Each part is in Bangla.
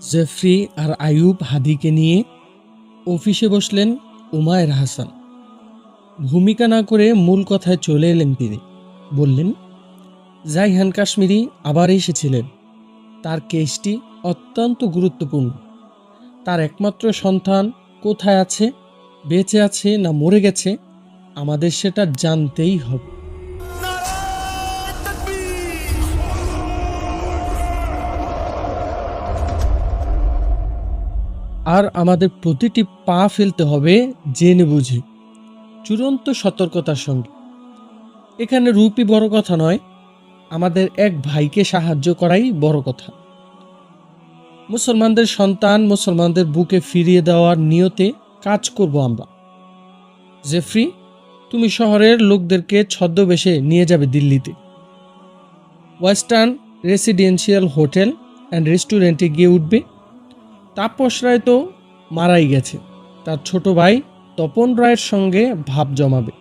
জেফরি আর আয়ুব হাদিকে নিয়ে অফিসে বসলেন উমায়ের হাসান। ভূমিকা না করে মূল কথায় চলে এলেন তিনি। বললেন, জাইহান কাশ্মীরি আবার এসেছিলেন। তার কেসটি অত্যন্ত গুরুত্বপূর্ণ। তার একমাত্র সন্তান কোথায় আছে, বেঁচে আছে না মরে গেছে, আমাদের সেটা জানতেই হবে। আর আমাদের প্রতিটি পা ফেলতে হবে জেনে বুঝে। চূড়ান্ত সতর্কতার সঙ্গে। এখানে রূপই বড় কথা নয়, আমাদের এক ভাইকে সাহায্য করাই বড় কথা। মুসলমানদের সন্তান মুসলমানদের বুকে ফিরিয়ে দেওয়ার নিয়তে কাজ করব আমরা। জেফ্রি, তুমি শহরের লোকদেরকে ছদ্মবেশে নিয়ে যাবে দিল্লিতে। ওয়েস্টার্ন রেসিডেন্সিয়াল হোটেল অ্যান্ড রেস্টুরেন্টে গিয়ে উঠবে। তাপস রায় তো মারাই গেছে। তার ছোট ভাই তপন রায়ের সঙ্গে ভাব জমাবে।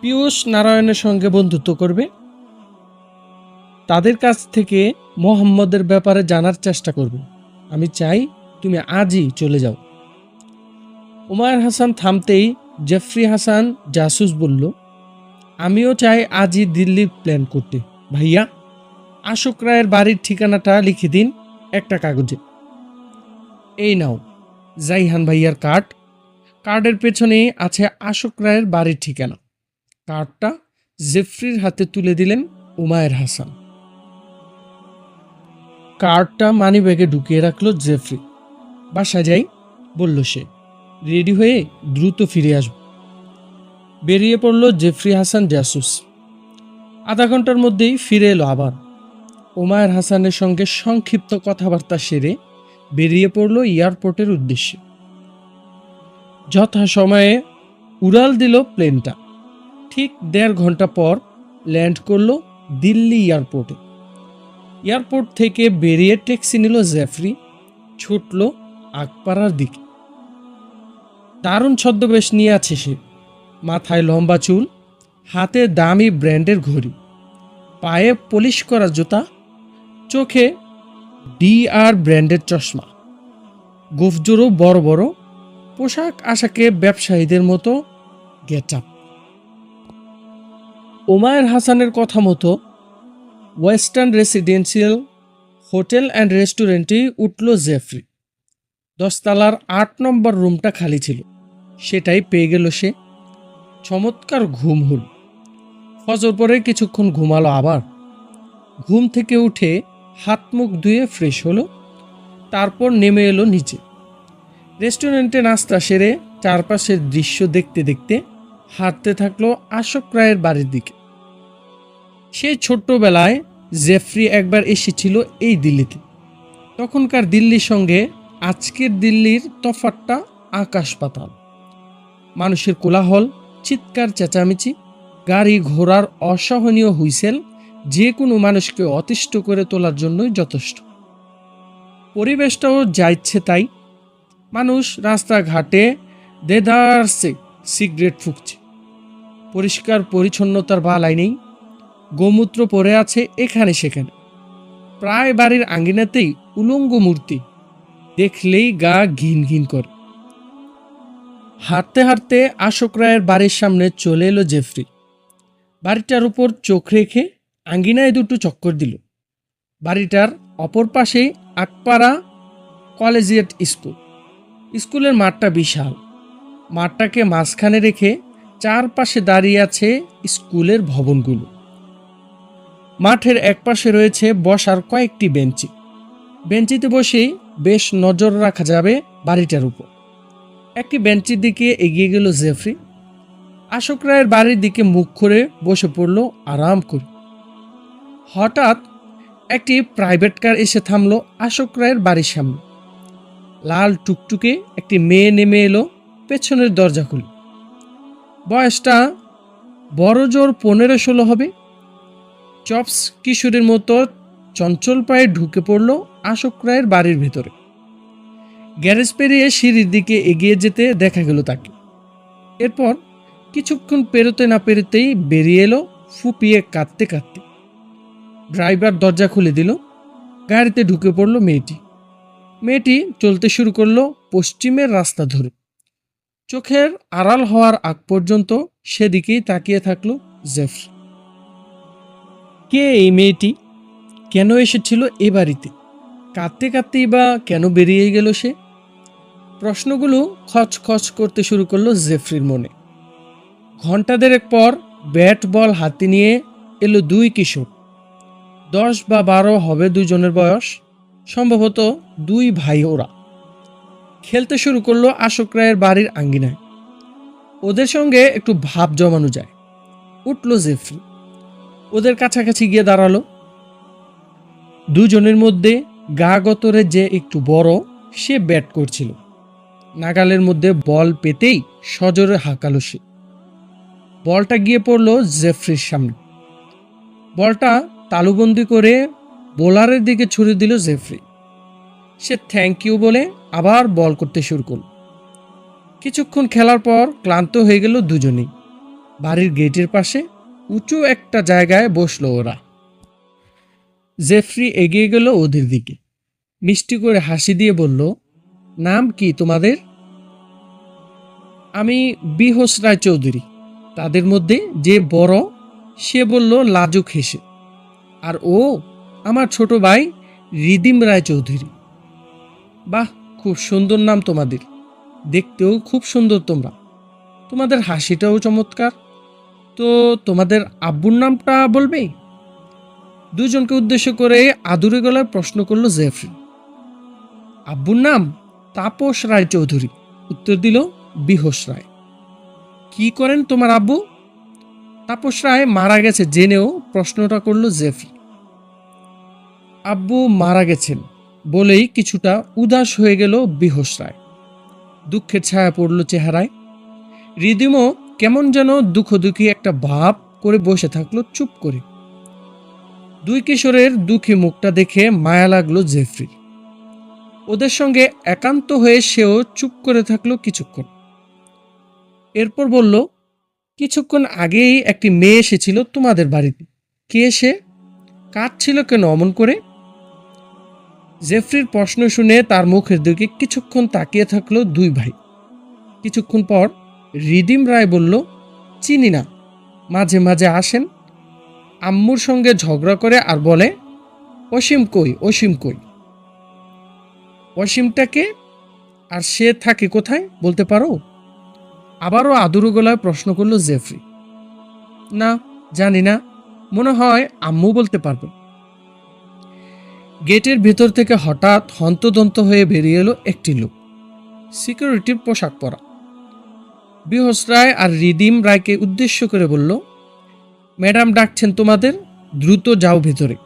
পীয়ূষ নারায়ণের সঙ্গে বন্ধুত্ব করবে। তাদের কাছ থেকে মোহাম্মদের ব্যাপারে জানার চেষ্টা করবে। আমি চাই তুমি আজই চলে যাও। উমায়ের হাসান থামতেই জেফরি হাসান জাসুস বলল, আমিও চাই আজই দিল্লির প্ল্যান করতে। ভাইয়া, আশোক রায়ের বাড়ির ঠিকানাটা লিখে দিন একটা কাগজে। এই নাও, জাইহান ভাইয়ার কার্ড। কার্ডের পেছনে আছে আশোক রায়ের বাড়ির ঠিকানা। কার্ডটা জেফরির হাতে তুলে দিলেন উমায়ের হাসান। কার্ডটা মানি ব্যাগে ঢুকিয়ে রাখল জেফরি। বাসা যাই, বলল সে, রেডি হয়ে দ্রুত ফিরে আসব। বেরিয়ে পড়ল জেফরি হাসান জাসুস। আধা ঘণ্টার মধ্যেই ফিরে এলো আবার। ওমায়ের হাসানের সঙ্গে সংক্ষিপ্ত কথাবার্তা সেরে বেরিয়ে পড়ল এয়ারপোর্টের উদ্দেশ্যে। যথা সময়ে উড়াল দিল প্লেনটা। ঠিক দেড় ঘণ্টা পর ল্যান্ড করল দিল্লি এয়ারপোর্টে। এয়ারপোর্ট থেকে বেরিয়ে ট্যাক্সি নিল জেফরি, ছুটল আকপাড়ার দিকে। দারুণ ছদ্মবেশ নিয়ে আছে সে। মাথায় লম্বা চুল, হাতে দামি ব্র্যান্ডের ঘড়ি। পায়ে পলিশ করা জুতা, চোখে ডিআর ব্র্যান্ডের চশমা। গোফজোরও বড় বড়, পোশাক আশাকে ব্যবসায়ীদের মতো গেট আপ ওমায়ের হাসানের কথা মতো ওয়েস্টার্ন রেসিডেন্সিয়াল হোটেল অ্যান্ড রেস্টুরেন্টেই উঠল জেফরি। দশতলার আট নম্বর রুমটা খালি ছিল, সেটাই পেয়ে গেল সে। চমৎকার ঘুম হল। ফজর পরে কিছুক্ষণ ঘুমালো আবার। ঘুম থেকে উঠে হাত মুখ ধুয়ে ফ্রেশ হলো, তারপর নেমে এলো নিচে। রেস্টুরেন্টে নাস্তা সেরে চারপাশের দৃশ্য দেখতে দেখতে হাঁটতে থাকল আশোক রায়ের বাড়ির দিকে। সেই ছোট্টবেলায় জেফরি একবার এসেছিল এই দিল্লিতে। তখনকার দিল্লির সঙ্গে আজকের দিল্লির তফাতটা আকাশ পাতাল। মানুষের কোলাহল, চিৎকার, চেঁচামেচি, গাড়ি ঘোড়ার অসহনীয় হুইসেল যে কোনো মানুষকে অতিষ্ঠ করে তোলার জন্যই যথেষ্ট। পরিবেশটাও যা ইচ্ছে তাই। মানুষ রাস্তাঘাটে দেদারসে সিগারেট ফুঁকছে। পরিষ্কার পরিচ্ছন্নতার বালাই নেই। গোমূত্র পড়ে আছে এখানে সেখানে। প্রায় বাড়ির আঙ্গিনাতেই উলঙ্গ মূর্তি। দেখলেই গা ঘিন ঘিন করে। হাঁটতে হাঁটতে আশোক রায়ের বাড়ির সামনে চলে এলো জেফরি। বাড়িটার উপর চোখ রেখে আঙ্গিনায় দুটো চক্কর দিল। বাড়িটার অপর পাশেই আকপাড়া কলেজিয়েট স্কুল। স্কুলের মাঠটা বিশাল। মাঠটাকে মাঝখানে রেখে চারপাশে দাঁড়িয়ে আছে স্কুলের ভবনগুলো। মাঠের একপাশে রয়েছে বসার কয়েকটি বেঞ্চি। বেঞ্চিতে বসেই বেশ নজর রাখা যাবে বাড়িটার উপর। একটি বেঞ্চির দিকে এগিয়ে গেল জেফরি। আশোক রায়ের বাড়ির দিকে মুখ করে বসে পড়ল আরাম করে। হঠাৎ একটি প্রাইভেট কার এসে থামল আশোক রায়ের বাড়ির সামনে। লাল টুকটুকে একটি মেয়ে নেমে এলো পেছনের দরজা খুলে। বয়সটা বড় জোর পনেরো ষোলো হবে। চপস কিশোরের মতো চঞ্চল পায়ে ঢুকে পড়ল আশোক রায়ের বাড়ির ভেতরে। গ্যারেজ পেরিয়ে সিঁড়ির দিকে এগিয়ে যেতে দেখা গেল তাকে। এরপর কিছুক্ষণ পেরোতে না পেরোতেই বেরিয়ে এলো ফুপিয়ে কাঁদতে কাঁদতে। ড্রাইভার দরজা খুলে দিল। গাড়িতে ঢুকে পড়ল মেয়েটি। মেয়েটি চলতে শুরু করল পশ্চিমের রাস্তা ধরে। চোখের আড়াল হওয়ার আগ পর্যন্ত সেদিকেই তাকিয়ে থাকল জেফরি। কে এই মেয়েটি? কেন এসেছিল এ বাড়িতে? কাঁদতে কাঁদতেই বা কেন বেরিয়ে গেল সে? প্রশ্নগুলো খচখচ করতে শুরু করল জেফরির মনে। ঘণ্টা দেড়েক পর ব্যাট বল হাতে নিয়ে এলো দুই কিশোর। দশ বা বারো হবে দুজনের বয়স, সম্ভবত দুই ভাই ওরা। খেলতে শুরু করল আশোক রায়ের বাড়ির আঙ্গিনায়। ওদের সঙ্গে একটু ভাব জমানো যায়। উঠল জেফরি। ওদের কাছাকাছি গিয়ে দাঁড়াল। দুজনের মধ্যে গা গতরে যে একটু বড়, সে ব্যাট করছিল। নাগালের মধ্যে বল পেতেই সজোরে হাঁকালো সে। বলটা গিয়ে পড়ল জেফরির সামনে। বলটা তালুবন্দি করে বোলারের দিকে ছুড়ে দিল জেফরি। সে থ্যাংক ইউ বলে আবার বল করতে শুরু করল। কিছুক্ষণ খেলার পর ক্লান্ত হয়ে গেল দুজনেই। বাড়ির গেটের পাশে উঁচু একটা জায়গায় বসল ওরা। জেফরি এগিয়ে গেল ওদের দিকে। মিষ্টি করে হাসি দিয়ে বলল, নাম কি তোমাদের? আমি বিহস রায় চৌধুরী তাদের মধ্যে যে বড়, সে বলল, লাজুক হেসে। আর ও আমার ছোট ভাই রিদিম রায় চৌধুরী বাহ, খুব সুন্দর নাম তোমাদের। দেখতেও খুব সুন্দর তোমরা। তোমাদের হাসিটাও চমৎকার। তো তোমাদের আব্বুর নামটা বলবে? দুজনকে উদ্দেশ্য করে আদুরে গলায় প্রশ্ন করল জেফরি। আব্বুর নাম তাপস রায় চৌধুরী উত্তর দিল বিহস রায়। কি করেন তোমার আব্বু? তাপস রায় মারা গেছে জেনেও প্রশ্নটা করল জেফরি আব্বু মারা গেছেন বলেই কিছুটা উদাস হয়ে গেল বিহস রায়। দুঃখের ছায়া পড়ল চেহারায়। রিদিমও কেমন যেন দুঃখ দুঃখী একটা ভাব করে বসে থাকল চুপ করে। দুই কিশোরের দুঃখী মুখটা দেখে মায়া লাগল জেফরির। ওদের সঙ্গে একান্ত হয়ে সেও চুপ করে থাকল কিছুক্ষণ। এরপর বলল কিছুক্ষণ আগেই একটি মেয়ে এসেছিল তোমাদের বাড়িতে। কে সে? কাঁদছিল কেন অমন করে? জেফরির প্রশ্ন শুনে তার মুখের দিকে কিছুক্ষণ তাকিয়ে থাকল দুই ভাই। কিছুক্ষণ পর রিদিম রায় বলল, চিনি না, মাঝে মাঝে আসেন। আম্মুর সঙ্গে ঝগড়া করে আর বলে, অসীম কই অসীম কই? অসীমটাকে আর সে থাকে কোথায়, বলতে পারো? আবারও আদুরু গলায় প্রশ্ন করল জেফরি। না, জানি না। মনে হয় আম্মু বলতে পারবে। গেটের ভেতর থেকে হঠাৎ হন্তদন্ত হয়ে বেরিয়ে এলো একটি লোক। সিকিউরিটির পোশাক পরা। বিহস রায় আর রিদিম রায়কে উদ্দেশ্য করে বলল, ম্যাডাম ডাকছেন তোমাদের, দ্রুত যাও ভেতরে।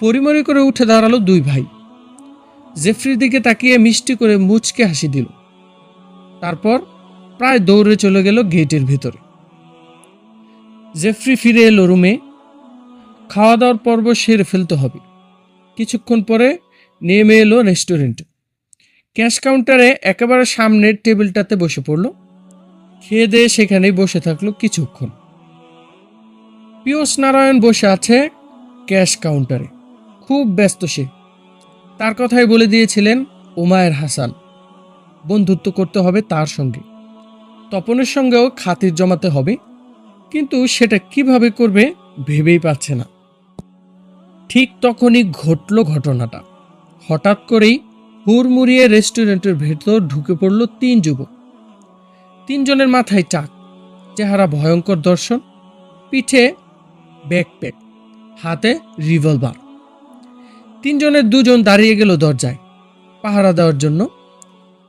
পরিমরি করে উঠে দাঁড়াল দুই ভাই। জেফরির দিকে তাকিয়ে মিষ্টি করে মুচকে হাসি দিল। তারপর প্রায় দৌড়ে চলে গেল গেটের ভেতরে। জেফ্রি ফিরে এলো রুমে। খাওয়া দাওয়ার পর্ব সেরে ফেলতে হবে। কিছুক্ষণ পরে নেমে এলো রেস্টুরেন্টে। ক্যাশ কাউন্টারে একেবারে সামনের টেবিলটাতে বসে পড়ল। খেয়ে দিয়ে সেখানেই বসে থাকল কিছুক্ষণ। পিয়স নারায়ণ বসে আছে ক্যাশ কাউন্টারে। খুব ব্যস্ত সে। তার কথাই বলে দিয়েছিলেন ওমায়ের হাসান। বন্ধুত্ব করতে হবে তার সঙ্গে। তপনের সঙ্গেও খাতির জমাতে হবে, কিন্তু সেটা কীভাবে করবে ভেবেই পাচ্ছে না। ঠিক তখনই ঘটল ঘটনাটা। হঠাৎ করেই হুড়মুড়িয়ে রেস্টুরেন্টের ভেতর ঢুকে পড়ল তিন যুবক। তিনজনের মাথায় চাক, চেহারা ভয়ঙ্কর দর্শন, পিঠে ব্যাকপ্যাক, হাতে রিভলভার। তিনজনের দুজন দাঁড়িয়ে গেল দরজায়, পাহারা দেওয়ার জন্য।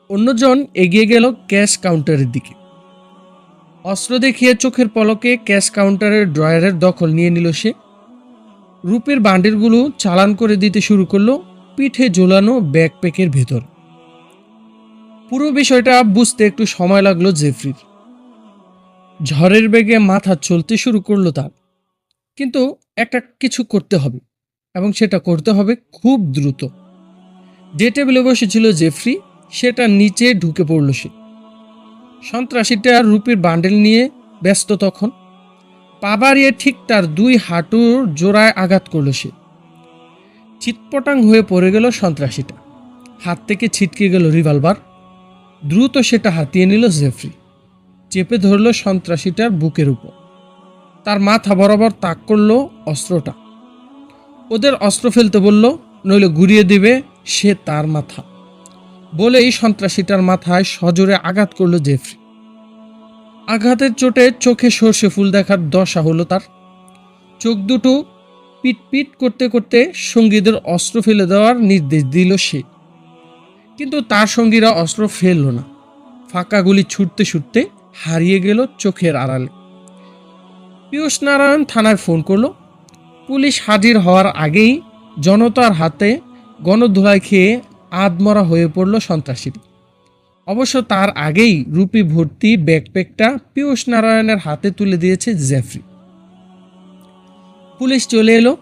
অন্যজন এগিয়ে গেল ক্যাশ কাউন্টারের দিকে। অস্ত্র দেখিয়ে চোখের পলকে ক্যাশ কাউন্টারের ড্রয়ারের দখল নিয়ে নিল সে। রূপের বান্ডিলগুলো চালান করে দিতে শুরু করল পিঠে ঝোলানো ব্যাকপ্যাকের ভেতর। পুরো বিষয়টা বুঝতে একটু সময় লাগল জেফরির। ঝড়ের বেগে মাথা চলতে শুরু করল তার। কিন্তু একটা কিছু করতে হবে এবং সেটা করতে হবে খুব দ্রুত। যে টেবিলে বসেছিল জেফরি, সেটা নিচে ঢুকে পড়ল সে। সন্ত্রাসীটা রুপির বান্ডেল নিয়ে ব্যস্ত তখন। পা বাড়িয়ে ঠিক তার দুই হাঁটুর জোড়ায় আঘাত করল সে। চিৎপটাং হয়ে পড়ে গেল সন্ত্রাসীটা। হাত থেকে ছিটকে গেল রিভলভার। দ্রুত সেটা হাতিয়ে নিল জেফরি। চেপে ধরল সন্ত্রাসীটার বুকের উপর। তার মাথা বরাবর তাক করল অস্ত্রটা। ওদের অস্ত্র ফেলতে বলল, নইলে ঘুরিয়ে দেবে সে তার মাথা। বলেই সন্ত্রাসীটার মাথায় সজোরে আঘাত করল জেফরি। আঘাতের চোটে চোখে সর্ষে ফুল দেখার দশা হলো তার। চোখ দুটো পিট পিট করতে করতে সঙ্গীদের অস্ত্র ফেলে দেওয়ার নির্দেশ দিল সে। কিন্তু তার সঙ্গীরা অস্ত্র ফেলল না। ফাঁকা গুলি ছুটতে ছুটতে হারিয়ে গেল চোখের আড়ালে। পীয়ূষ নারায়ণ থানায় ফোন করল। পুলিশ হাজির হওয়ার আগেই জনতার হাতে গণধোলাই খেয়ে আদমরা হয়ে পড়ল সন্ত্রাসীরা। অবশ্য তার আগেই রুপি ভর্তি ব্যাকপ্যাকটা পীয়ূষ নারায়ণের হাতে তুলে দিয়েছে জেফরি। পুলিশ চলে এলো,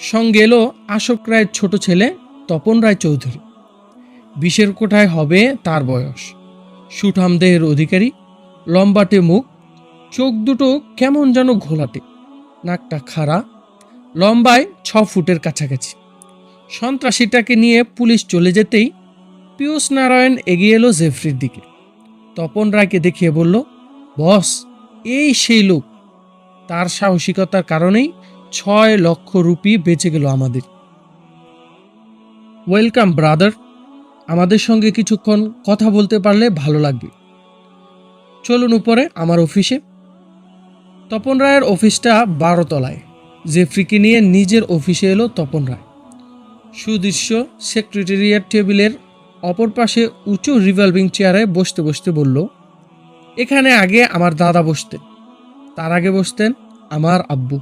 সঙ্গে এলো আশোক রায়ের ছোট ছেলে তপন রায় চৌধুরী। বিষের কোঠায় হবে তার বয়স। সুঠাম দেহের অধিকারী, লম্বাটে মুখ, চোখ দুটো কেমন যেন ঘোলাটে, নাকটা খাড়া, লম্বায় ছ ফুটের কাছাকাছি। সন্ত্রাসীটাকে নিয়ে পুলিশ চলে যেতেই পীয়ূষ নারায়ণ এগিয়ে এলো জেফরির দিকে। তপন রায়কে দেখিয়ে বলল, বস, এই সেই লোক। তার সাহসিকতার কারণেই ছয় লক্ষ রুপি বেঁচে গেল আমাদের। Welcome, brother. আমাদের সঙ্গে কিছুক্ষণ কথা বলতে পারলে ভালো লাগবে। চলুন উপরে, আমার অফিসে। তপন রায়ের অফিসটা বারো তলায় জেফ্রিকে নিয়ে নিজের অফিসে এলো তপন রায়। সুদৃশ্য সেক্রেটারিয়েট টেবিলের অপর পাশে উঁচু রিভলভিং চেয়ারে বসতে বসতে বলল, এখানে আগে আমার দাদা বসতেন। তার আগে বসতেন আমার আব্বু।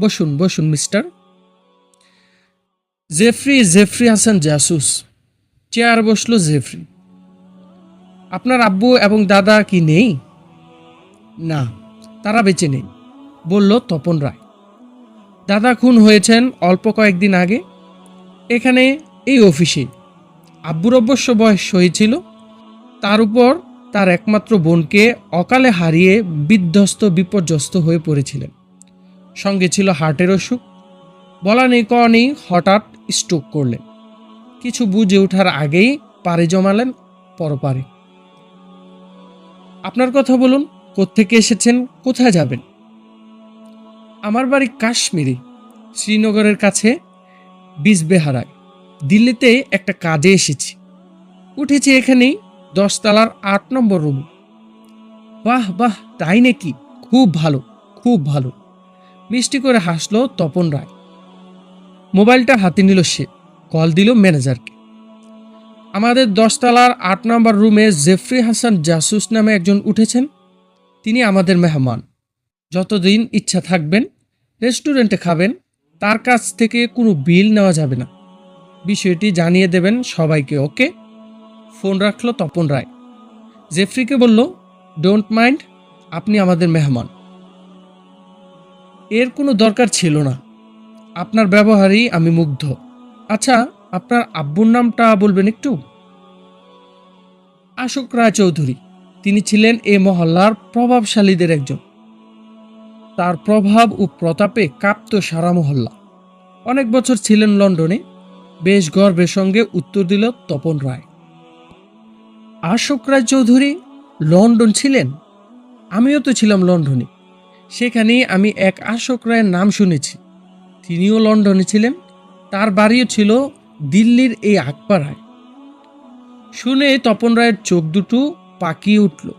বসুন বসুন, মিস্টার। জেফরি জেফরি হাসান জাসুস। চেয়ার বসল জেফরি। আপনার আব্বু এবং দাদা কি নেই? না, তারা বেঁচে নেই, বলল তপন রায়। দাদা খুন হয়েছেন অল্প কয়েকদিন আগে। এখানে এই অফিসে আব্বুর অবশ্য বয়স হয়েছিল তার উপর তার একমাত্র বোনকে অকালে হারিয়ে বিধ্বস্ত, বিপর্যস্ত হয়ে পড়েছিলেন। সঙ্গে ছিল হার্টের অসুখ। বলা নেই ক নেই, হঠাৎ স্ট্রোক করলেন। কিছু বুঝে ওঠার আগেই পাড়ি জমালেন পরপারে। আপনার কথা বলুন, কোত্থেকে এসেছেন, কোথায় যাবেন? আমার বাড়ি কাশ্মীরে, শ্রীনগরের কাছে বিজবেহারায় দিল্লিতে একটা কাজে এসেছি। উঠেছি এখানেই দশতলার আট নম্বর রুম। বাহ বাহ, তাই নাকি? খুব ভালো খুব ভালো। মিষ্টি করে হাসলো তপন রায়। মোবাইলটা হাতে নিল সে। কল দিল ম্যানেজারকে। আমাদের দশতলার আট নম্বর রুমে জেফরি হাসান জাসুস নামে একজন উঠেছেন। তিনি আমাদের মেহমান। যতদিন ইচ্ছা থাকবেন, রেস্টুরেন্টে খাবেন। তার কাছ থেকে কোনো বিল নেওয়া যাবে না। বিষয়টি জানিয়ে দেবেন সবাইকে, ওকে? ফোন রাখল তপন রায়। জেফ্রিকে বলল ডোন্ট মাইন্ড আপনি আমাদের মেহমান। এর কোনো দরকার ছিল না। আপনার ব্যবহারেই আমি মুগ্ধ। আচ্ছা আপনার আব্বুর নামটা বলবেন একটু? আশোক রায় চৌধুরী তিনি ছিলেন এ মহল্লার প্রভাবশালীদের একজন। তার প্রভাব ও প্রতাপে কাঁপত সারা মহল্লা। অনেক বছর ছিলেন লন্ডনে, বেশ গর্বের সঙ্গে উত্তর দিল তপন রায়। আশোক রায় চৌধুরী, লন্ডন ছিলেন? আমিও তো ছিলাম লন্ডনে। সেখানে আমি এক আশোক রায়ের নাম শুনেছি। তিনিও লন্ডনে ছিলেন, তার বাড়িও ছিল দিল্লির এই আকপাড়ায়। শুনে তপন রায়ের চোখ দুটো পাকিয়ে উঠল।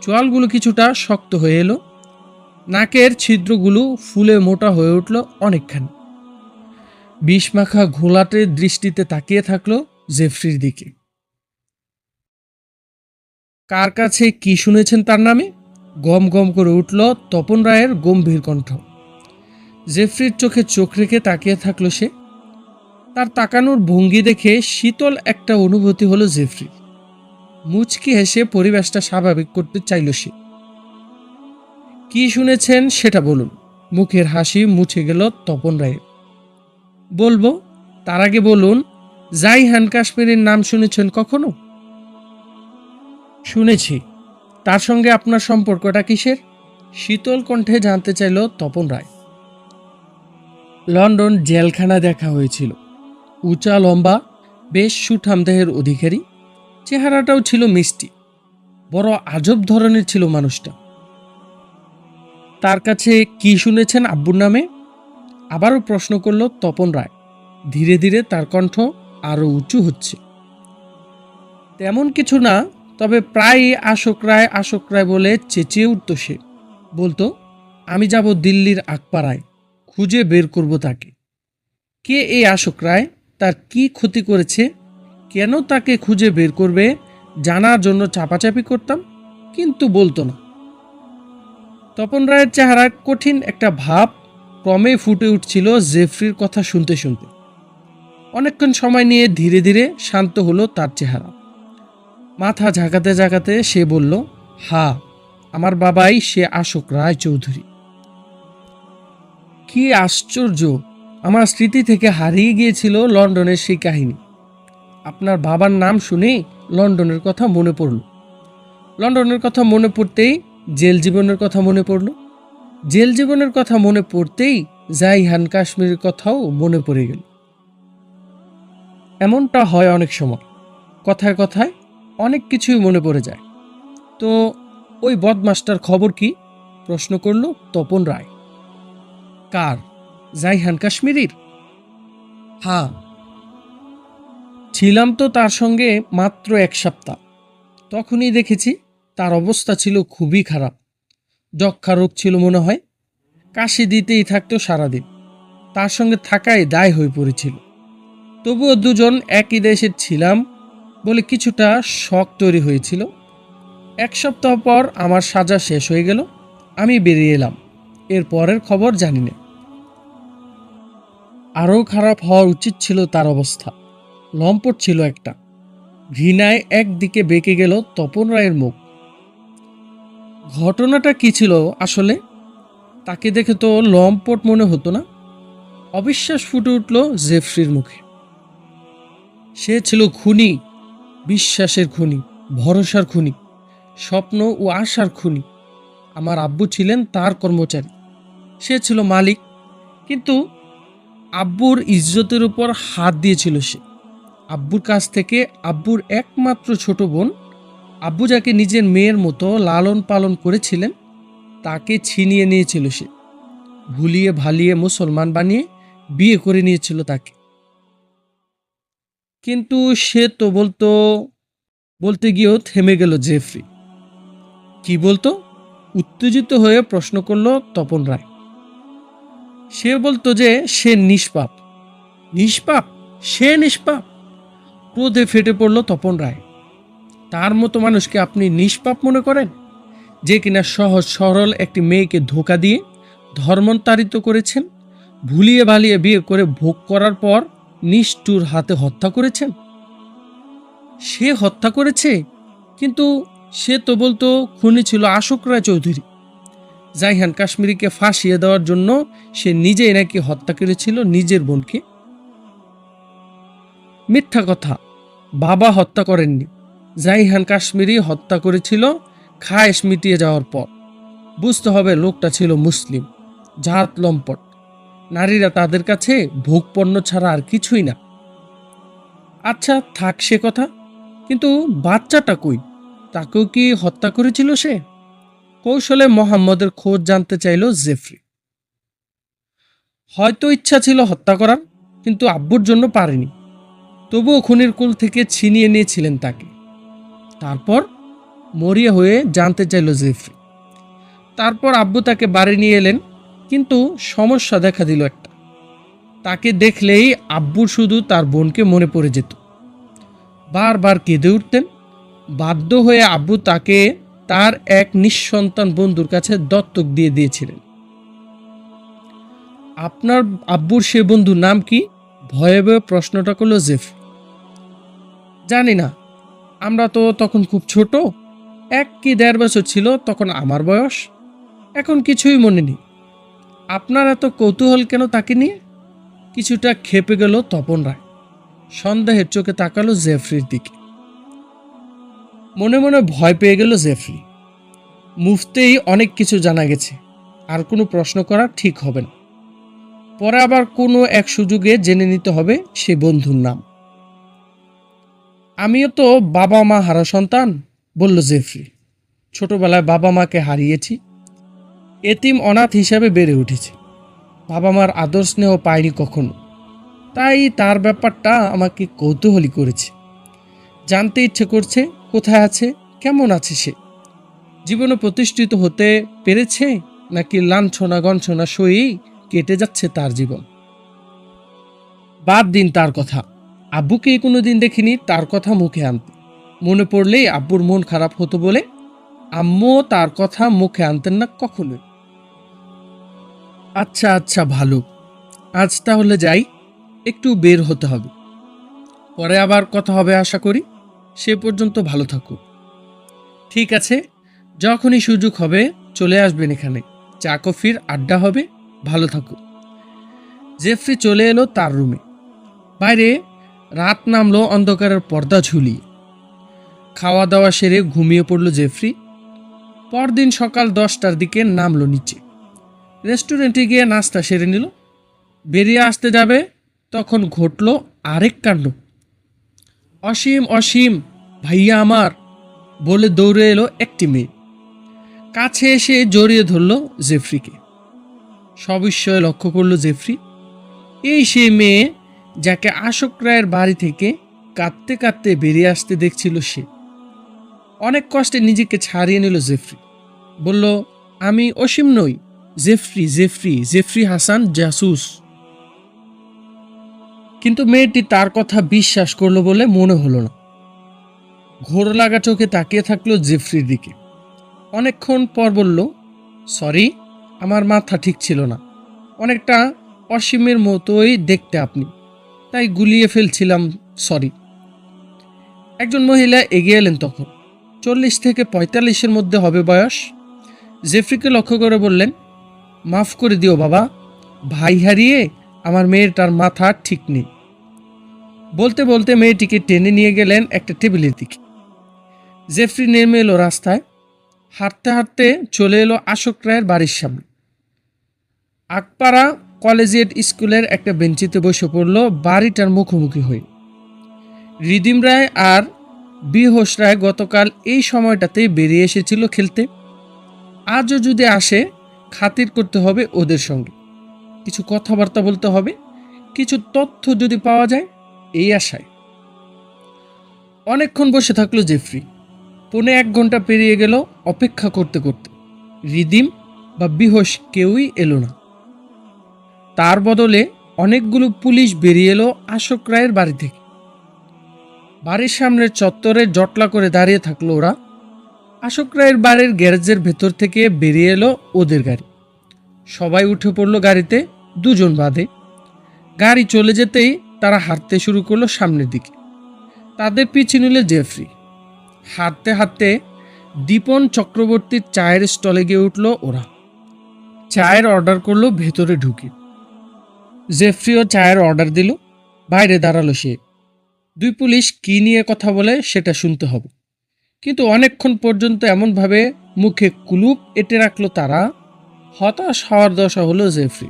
চোয়ালগুলো কিছুটা শক্ত হয়ে এলো। নাকের ছিদ্রগুলো ফুলে মোটা হয়ে উঠল অনেকখানি। বিষমাখা ঘোলাটে দৃষ্টিতে তাকিয়ে থাকল জেফরির দিকে। কার কাছে কি শুনেছেন তার নামে? গম গম করে উঠল তপন রায়ের গম্ভীর কণ্ঠ। জেফরির চোখে চোখ রেখে তাকিয়ে থাকল সে। তার তাকানোর ভঙ্গি দেখে শীতল একটা অনুভূতি হলো জেফরির। মুচকি হেসে পরিবেশটা স্বাভাবিক করতে চাইল সে। কি শুনেছেন সেটা বলুন। মুখের হাসি মুছে গেল তপন রায়ের। বলব, তার আগে বলুন, জাইহান কাশ্মীরের নাম শুনেছেন কখনো? শুনেছি। তার সঙ্গে আপনার সম্পর্কটা কিসের? শীতল কণ্ঠে জানতে চাইল তপন রায়। লন্ডন জেলখানা দেখা হয়েছিল। উঁচা, লম্বা, বেশ সুঠাম দেহের অধিকারী। চেহারাটাও ছিল মিষ্টি। বড় আজব ধরনের ছিল মানুষটা। তার কাছে কি শুনেছেন আব্বুর নামে? আবারও প্রশ্ন করল তপন রায়। ধীরে ধীরে তার কণ্ঠ আরও উঁচু হচ্ছে। তেমন কিছু না, তবে প্রায়ই আশোক রায় আশোক রায় বলে চেঁচিয়ে উঠত সে। বলতো, আমি যাব দিল্লির আকপাড়ায়, খুঁজে বের করব তাকে। কে এই আশোক রায়? তার কি ক্ষতি করেছে? কেন তাকে খুঁজে বের করবে? জানার জন্য চাপাচাপি করতাম? কিন্তু বলতো না। তপন রায়ের চেহারায় কঠিন একটা ভাব ক্রমে ফুটে উঠছিল জেফরির কথা শুনতে শুনতে। অনেকক্ষণ সময় নিয়ে ধীরে ধীরে শান্ত হলো তার চেহারা। মাথা ঝাঁকাতে ঝাঁকাতে সে বলল, হা, আমার বাবাই সে আশোক রায় চৌধুরী কি আশ্চর্য, আমার স্মৃতি থেকে হারিয়ে গিয়েছিল লন্ডনের সেই কাহিনী। আপনার বাবার নাম শুনেই লন্ডনের কথা মনে পড়ল। লন্ডনের কথা মনে পড়তেই জেল জীবনের কথা মনে পড়ল? জেল জীবনের কথা মনে পড়তেই জাইহান কাশ্মীরের কথাও মনে পড়ে গেল। এমনটা হয় অনেক সময়। কথায় কথায় অনেক কিছুই মনে পড়ে যায়। তো ওই বদমাস্টার খবর কি? প্রশ্ন করল তপন রায়। কার? জাইহান কাশ্মীরির? হ্যাঁ। ছিলাম তো তার সঙ্গে মাত্র এক সপ্তাহ। তখনই দেখেছি তার অবস্থা ছিল খুবই খারাপ। যক্ষা রোগ ছিল মনে হয়। কাশি দিতেই থাকতো সারাদিন। তার সঙ্গে থাকাই দায় হয়ে পড়েছিল। তবুও দুজন একই দেশে ছিলাম বলে কিছুটা শখ তৈরি হয়েছিল। এক সপ্তাহ পর আমার সাজা শেষ হয়ে গেল। আমি বেরিয়ে এলাম। এর পরের খবর জানি না। আরও খারাপ হওয়া উচিত ছিল তার অবস্থা। লম্পট ছিল একটা। ঘৃণায় একদিকে বেঁকে গেল তপন রায়ের মুখ। ঘটনাটা কি ছিল আসলে? তাকে দেখে তো লম্পট মনে হতো না। অবিশ্বাস ফুটে উঠল জেফ্রির মুখে। সে ছিল খুনি, বিশ্বাসের খুনি, ভরসার খুনি, স্বপ্ন ও আশার খুনি। আমার আব্বু ছিলেন তার কর্মচারী। সে ছিল মালিক, কিন্তু আব্বুর ইজ্জতের উপর হাত দিয়েছিল সে। আব্বুর কাছ থেকে আব্বুর একমাত্র ছোট বোন আব্বু যাকে নিজের মেয়ের মতো লালন পালন করেছিলেন, তাকে ছিনিয়ে নিয়েছিল সে। ভুলিয়ে ভালিয়ে মুসলমান বানিয়ে বিয়ে করে নিয়েছিল তাকে। কিন্তু সে তো বলতো, বলতে গিয়েও থেমে গেল জেফ্রি। কি বলতো? উত্তেজিত হয়ে প্রশ্ন করল তপন রায়। সে বলতো যে, সে নিষ্পাপ। নিষ্পাপ? সে নিষ্পাপ? ক্রোধে ফেটে পড়ল তপন রায়। তার মতো মানুষকে আপনি নিষ্পাপ মনে করেন? যে কিনা সহজ সরল একটি মেয়েকে ধোকা দিয়ে ধর্মান্তরিত করেছেন, ভুলিয়ে ভালিয়ে বিয়ে করে ভোগ করার পর নিষ্ঠুর হাতে হত্যা করেছেন? সে হত্যা করেছে, কিন্তু সে তো বলতো খুনি ছিল আশোক রায় চৌধুরী জাইহান কাশ্মীরিকে ফাঁসিয়ে দেওয়ার জন্য সে নিজেই নাকি হত্যা করেছিল নিজের বোনকে? মিথ্যা কথা, বাবা হত্যা করেননি। জাইহান কাশ্মীরি হত্যা করেছিল, খায়েশ মিটিয়ে যাওয়ার পর। বুঝতে হবে লোকটা ছিল মুসলিম, জাত লম্পট। নারীরা তাদের কাছে ভোগপণ্য ছাড়া আর কিছুই না। আচ্ছা থাক সে কথা, কিন্তু বাচ্চাটা কই? তাকেও কি হত্যা করেছিল সে? কৌশলে মোহাম্মদের খোঁজ জানতে চাইল জেফরি। হয়তো ইচ্ছা ছিল হত্যা করার, কিন্তু আব্বুর জন্য পারেনি। তবুও খুনির কুল থেকে ছিনিয়ে নিয়েছিলেন তাকে। তারপর মরিয়া হয়ে জানতে চাইল জেফরি তারপর আব্বু তাকে বাড়ি নিয়ে এলেন, কিন্তু সমস্যা দেখা দিল একটা। তাকে দেখলেই আব্বু শুধু তার বোনকে মনে পড়ে যেত। বারবার কেঁদে উঠতেন। বাধ্য হয়ে আব্বু তাকে তার এক নিঃসন্তান বন্ধুর কাছে দত্তক দিয়ে দিয়েছিলেন। আপনার আব্বুর সে বন্ধুর নাম কি? ভয়ে ভয়ে প্রশ্নটা করল জেফ। জানি না। আমরা তো তখন খুব ছোট। এক কি দেড় বছর ছিল তখন আমার বয়স। এখন কিছুই মনে নেই। আপনার এত কৌতূহল কেন তাকে নিয়ে? কিছুটা খেপে গেল তপন রায়। সন্দেহের চোখে তাকালো জেফরির দিকে। মনে মনে ভয় পেয়ে গেল জেফরি। মুফতেই অনেক কিছু জানা গেছে। আর কোনো প্রশ্ন করা ঠিক হবে না। পরে আবার কোনো এক সুযোগে জেনে নিতে হবে সে বন্ধুর নাম। আমিও তো বাবা মা হারা সন্তান, বলল জেফরি। ছোটবেলায় বাবা মাকে হারিয়েছি, এতিম অনাথ হিসাবে বেড়ে উঠেছি। বাবা মার আদর স্নেহ পাইনি কখনো। তাই তার ব্যাপারটা আমাকে কৌতূহলী করেছে। জানতে ইচ্ছে করছে, কোথায় আছে, কেমন আছে সে? জীবনে প্রতিষ্ঠিত হতে পেরেছে নাকি লাঞ্ছনা গঞ্ছনা সয়েই কেটে যাচ্ছে তার জীবন? বাদ দিন তার কথা। আব্বুকে কোনো দিন দেখিনি, তার কথা মুখে আনতে মনে পড়লেই আব্বুর মন খারাপ হতো বলে, আম্মু তার কথা মুখে আনতেন না কখনোই। আচ্ছা আচ্ছা ভালো। আজ তাহলে যাই, একটু বের হতে হবে। পরে আবার কথা হবে আশা করি। সে পর্যন্ত ভালো থাকুক ঠিক আছে, যখনই সুযোগ হবে, চলে আসবেন এখানে। চা, কফির আড্ডা হবে। ভালো থাকুক জেফ্রি চলে এলো তার রুমে। বাইরে রাত নামলো অন্ধকারের পর্দা ঝুলি। খাওয়া দাওয়া সেরে ঘুমিয়ে পড়ল জেফ্রি। পরদিন সকাল দশটার দিকে নামলো নিচে। রেস্টুরেন্টে গিয়ে নাস্তা সেরে নিল। বেরিয়ে আসতে যাবে, তখন ঘটল আরেক কাণ্ড। অসীম অসীম, ভাইয়া আমার, বলে দৌড়ে এলো একটি মেয়ে। কাছে এসে জড়িয়ে ধরল জেফ্রিকে। সবিস্ময়ে লক্ষ্য করল জেফ্রি। এই সেই মেয়ে যাকে আশোক রায়ের বাড়ি থেকে কাঁদতে কাঁদতে বেরিয়ে আসতে দেখছিল সে। অনেক কষ্টে নিজেকে ছাড়িয়ে নিল জেফরি। বলল, আমি অসীম নই। Jeffrey Jeffrey Jeffrey Hasan Jasus. কিন্তু মেয়েটি তার কথা বিশ্বাস করল বলে মনে হলো না। ঘোর লাগা চোখে তাকিয়ে থাকল জেফরির দিকে। অনেকক্ষণ পর বলল, সরি, আমার মাথা ঠিক ছিল না। অনেকটা অসীমের মতোই দেখতে আপনি। তাই গুলিয়ে ফেলছিলাম সরি একজন মহিলা এগিয়ে এলেন তখন। চল্লিশ থেকে পঁয়তাল্লিশের মধ্যে হবে বয়স। জেফরিকে লক্ষ্য করে বললেন, মাফ করে দিও বাবা, ভাই হারিয়ে আমার মেয়েটার মাথা ঠিক নেই। বলতে বলতে মেয়েটিকে টেনে নিয়ে গেলেন একটা টেবিলের দিকে। জেফরি নেমে এলো রাস্তায়। হাঁটতে হাঁটতে চলে এলো আশোক রায়ের বাড়ির সামনে। আকপাড়া কলেজিয়েট স্কুলের একটা বেঞ্চিতে বসে পড়ল বাড়িটার মুখোমুখি হয়ে। রিদিম রায় আর বিহোস রায় গতকাল এই সময়টাতেই বেরিয়ে এসেছিল খেলতে। আজও যদি আসে, খাতির করতে হবে ওদের সঙ্গে। কিছু কথাবার্তা বলতে হবে, কিছু তথ্য যদি পাওয়া যায়, এই আশায়। অনেকক্ষণ বসে থাকল জেফরি। পৌনে এক ঘণ্টা পেরিয়ে গেল অপেক্ষা করতে করতে। রিদিম বা বিহোস কেউই এলো না। তার বদলে অনেকগুলো পুলিশ বেরিয়ে এলো আশোক রায়ের বাড়ি থেকে। বাড়ির সামনের চত্বরে জটলা করে দাঁড়িয়ে থাকল ওরা। আশোক রায়ের বাড়ির গ্যারেজের ভেতর থেকে বেরিয়ে এলো ওদের গাড়ি। সবাই উঠে পড়ল গাড়িতে, দুজন বাদে। গাড়ি চলে যেতেই তারা হাঁটতে শুরু করল সামনের দিকে। তাদের পিছিয়ে নিল জেফরি। হাঁটতে হাঁটতে দীপন চক্রবর্তীর চায়ের স্টলে গিয়ে উঠল ওরা। চায়ের অর্ডার করল ভেতরে ঢুকে। জেফরিও চায়ের অর্ডার দিল, বাইরে দাঁড়াল সে। দুই পুলিশ কী নিয়ে কথা বলে সেটা শুনতে হবে। কিন্তু অনেকক্ষণ পর্যন্ত এমনভাবে মুখে কুলুপ এঁটে রাখল তারা, হতাশ হওয়ার দশা হলো জেফ্রি।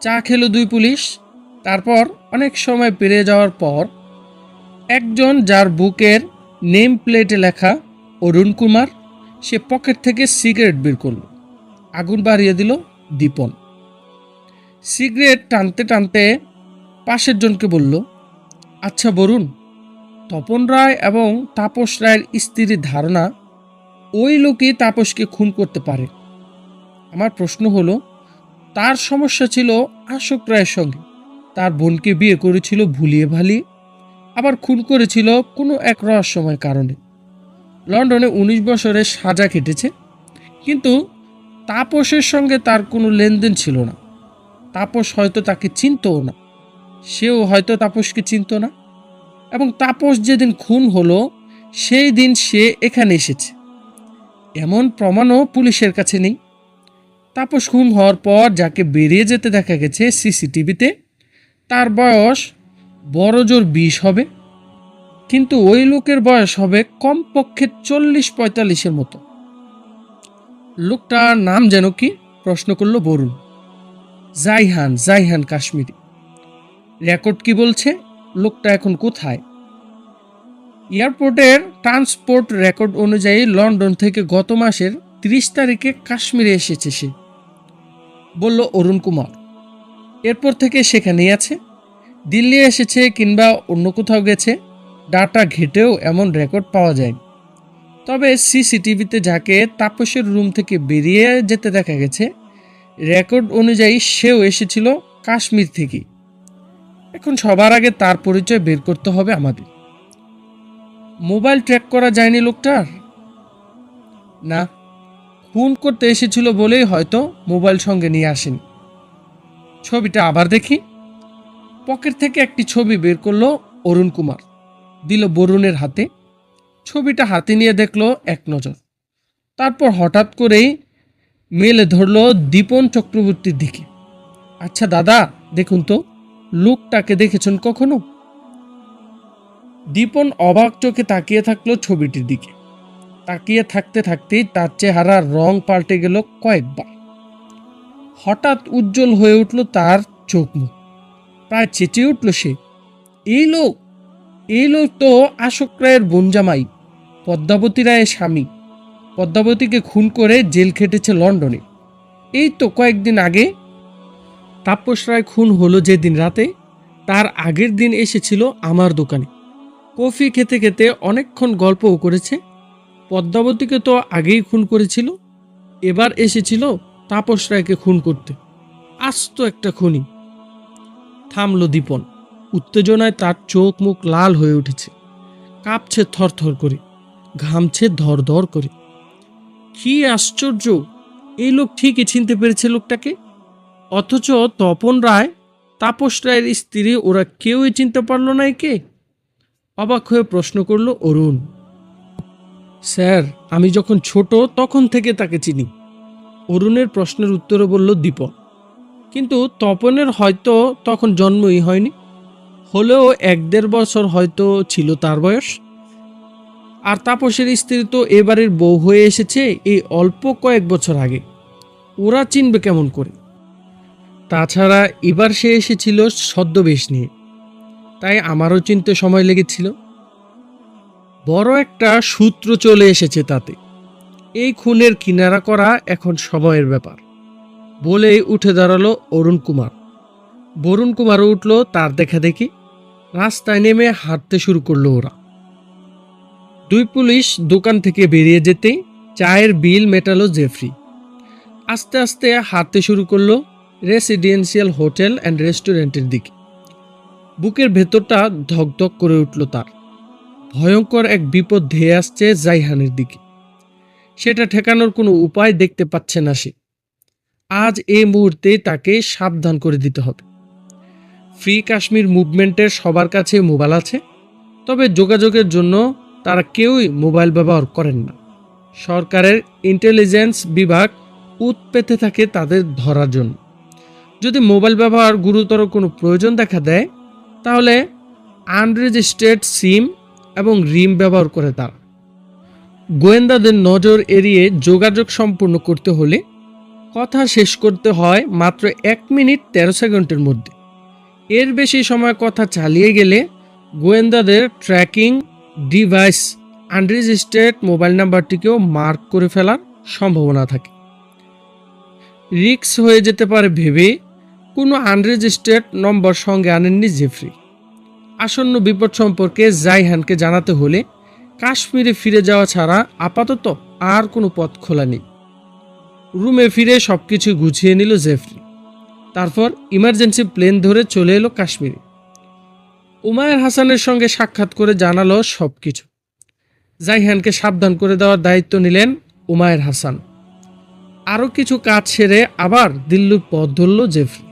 চা খেলো দুই পুলিশ, তারপর অনেক সময় পেরিয়ে যাওয়ার পর একজন যার বুকের নেম প্লেটে লেখা অরুণ কুমার, সে পকেট থেকে সিগারেট বের করল। আগুন বাড়িয়ে দিল দীপন। সিগারেট টানতে টানতে পাশের জনকে বলল আচ্ছা বরুণ, তপন রায় এবং তাপস রায়ের স্ত্রীর ধারণা ওই লোকই তাপসকে খুন করতে পারে। আমার প্রশ্ন হলো, তার সমস্যা ছিল আশোক রায়ের সঙ্গে। তার বোনকে বিয়ে করেছিল ভুলিয়ে ভালিয়ে আবার খুন করেছিল কোনো এক রহস্যময় কারণে। লন্ডনে উনিশ বছরের সাজা কেটেছে, কিন্তু তাপসের সঙ্গে তার কোনো লেনদেন ছিল না। তাপস হয়তো তাকে চিনতও না। সেও হয়তো তাপসকে চিনত না। এবং তাপস যেদিন খুন হলো, সেই দিন সে এখানে এসেছে। এমন প্রমাণও পুলিশের কাছে নেই। তাপস খুন হওয়ার পর যাকে বেরিয়ে যেতে দেখা গেছে সিসিটিভিতে, তার বয়স বড় জোর বিশ হবে। কিন্তু ওই লোকের বয়স হবে কমপক্ষে চল্লিশ পঁয়তাল্লিশের মতো। লোকটার নাম যেন কি? প্রশ্ন করল বরুণ। জাইহান জাইহান কাশ্মীরি। রেকর্ড কি বলছে? লোকটা এখন কোথায়? এয়ারপোর্টের ট্রান্সপোর্ট রেকর্ড অনুযায়ী লন্ডন থেকে গত মাসের তিরিশ তারিখে কাশ্মীরে এসেছে সে। বলল অরুণ কুমার। এরপর থেকে সেখানেই আছে। দিল্লি এসেছে কিংবা অন্য কোথাও গেছে, ডাটা ঘেটেও এমন রেকর্ড পাওয়া যায়। তবে সিসিটিভিতে যাকে তাপসের রুম থেকে বেরিয়ে যেতে দেখা গেছে রেকর্ড অনুযায়ী সেও এসেছিল কাশ্মীর থেকে। এখন সবার আগে তার পরিচয় বের করতে হবে আমাদের। মোবাইল ট্র্যাক করা যায়নি লোকটার? না ফোন করতে এসেছিল বলেই হয়তো মোবাইল সঙ্গে নিয়ে আসেনি। ছবিটা আবার দেখি। পকেট থেকে একটি ছবি বের করল অরুণ কুমার। দিল বরুণের হাতে। ছবিটা হাতে নিয়ে দেখল এক নজর। তারপর হঠাৎ করেই মেলে ধরলো দীপন চক্রবর্তীর দিকে। আচ্ছা দাদা, দেখুন তো, লোকটাকে দেখেছেন কখনো? দীপন অবাক চোখে তাকিয়ে থাকল ছবিটির দিকে। তাকিয়ে থাকতে থাকতেই তার চেহারার রং পাল্টে গেল কয়েকবার। হঠাৎ উজ্জ্বল হয়ে উঠল তার চোখ মুখ। প্রায় চেঁচিয়ে উঠল সে। এই লোক এই লোক তো আশোক রায়ের বনজামাই পদ্মাবতী রায়ের স্বামী। পদ্মাবতীকে খুন করে জেল খেটেছে লন্ডনে। এই তো কয়েকদিন আগে তাপস রায় খুন হলো যেদিন রাতে, তার আগের দিন এসেছিল আমার দোকানে। কফি খেতে খেতে অনেকক্ষণ গল্পও করেছে। পদ্মাবতীকে তো আগেই খুন করেছিল, এবার এসেছিল তাপস রায়কে খুন করতে। আস্ত একটা খুনি। থামল দীপন। উত্তেজনায় তার চোখ মুখ লাল হয়ে উঠেছে। কাঁপছে থরথর করে। ঘামছে ধর ধর করে। কি আশ্চর্য! এই লোক ঠিকই চিনতে পেরেছে লোকটাকে। অথচ তপন রায়, তাপস রায়ের স্ত্রী, ওরা কেউই চিনতে পারল না একে। অবাক হয়ে প্রশ্ন করল অরুণ। স্যার, আমি যখন ছোট তখন থেকে তাকে চিনি। অরুণের প্রশ্নের উত্তরে বলল দীপক। কিন্তু তপনের হয়তো তখন জন্মই হয়নি। হলেও এক দেড় বছর হয়তো ছিল তার বয়স। আর তাপসের স্ত্রী তো এবারের বউ হয়ে এসেছে এই অল্প কয়েক বছর আগে। ওরা চিনবে কেমন করে। তাছাড়া এবার সে এসেছিল ছদ্মবেশ নিয়ে। তাই আমারও চিনতে সময় লেগেছিল। বড় একটা সূত্র চলে এসেছে তাতে। এই খুনের কিনারা করা এখন সময়ের ব্যাপার। বলেই উঠে দাঁড়াল অরুণ কুমার। বরুণ কুমারও উঠল তার দেখা দেখি। রাস্তায় নেমে হাঁটতে শুরু করল ওরা। দুই পুলিশ দোকান থেকে বেরিয়ে যেতেই চায়ের বিল মেটালো জেফরি। আস্তে আস্তে হাঁটতে শুরু করল রেসিডেন্সিয়াল হোটেল অ্যান্ড রেস্টুরেন্টের দিকে। বুকের ভেতরটা ধকধক করে উঠল তার। ভয়ঙ্কর এক বিপদ ধেয়ে আসছে জাইহানের দিকে। সেটা ঠেকানোর কোনো উপায় দেখতে পাচ্ছে না সে। আজ এই মুহূর্তে তাকে সাবধান করে দিতে হবে। ফ্রি কাশ্মীর মুভমেন্টের সবার কাছে মোবাইল আছে, তবে যোগাযোগের জন্য তারা কেউই মোবাইল ব্যবহার করেন না। সরকারের ইন্টেলিজেন্স বিভাগ উত পেতে থাকে তাদের ধরার জন্য। যদি মোবাইল ব্যবহার গুরুতর কোনো প্রয়োজন দেখা দেয়, তাহলে আনরেজিস্ট্রেড সিম এবং রিম ব্যবহার করে তারা। গোয়েন্দাদের নজর এড়িয়ে যোগাযোগ সম্পূর্ণ করতে হলে কথা শেষ করতে হয় মাত্র এক মিনিট তেরো সেকেন্ডের মধ্যে। এর বেশি সময় কথা চালিয়ে গেলে গোয়েন্দাদের ট্র্যাকিং ডিভাইস আনরেজিস্ট্রেড মোবাইল নাম্বারটিকেও মার্ক করে ফেলার সম্ভাবনা থাকে। রিক্স হয়ে যেতে পারে ভেবে কোনো আনরেজিস্ট্রেড নম্বর সঙ্গে আনেননি জেফরি। আসন্ন বিপদ সম্পর্কে জাইহানকে জানাতে হলে কাশ্মীরে ফিরে যাওয়া ছাড়া আপাতত আর কোনো পথ খোলা নেই। রুমে ফিরে সব কিছু গুছিয়ে নিল জেফরি। তারপর ইমার্জেন্সি প্লেন ধরে চলে এলো কাশ্মীরে। উমায়ের হাসানের সঙ্গে সাক্ষাৎ করে জানালো সব কিছু জাইহানকে সাবধান করে দেওয়ার দায়িত্ব নিলেন উমায়ের হাসান। আরও কিছু কাজ সেরে আবার দিল্লির পথ ধরল জেফরি।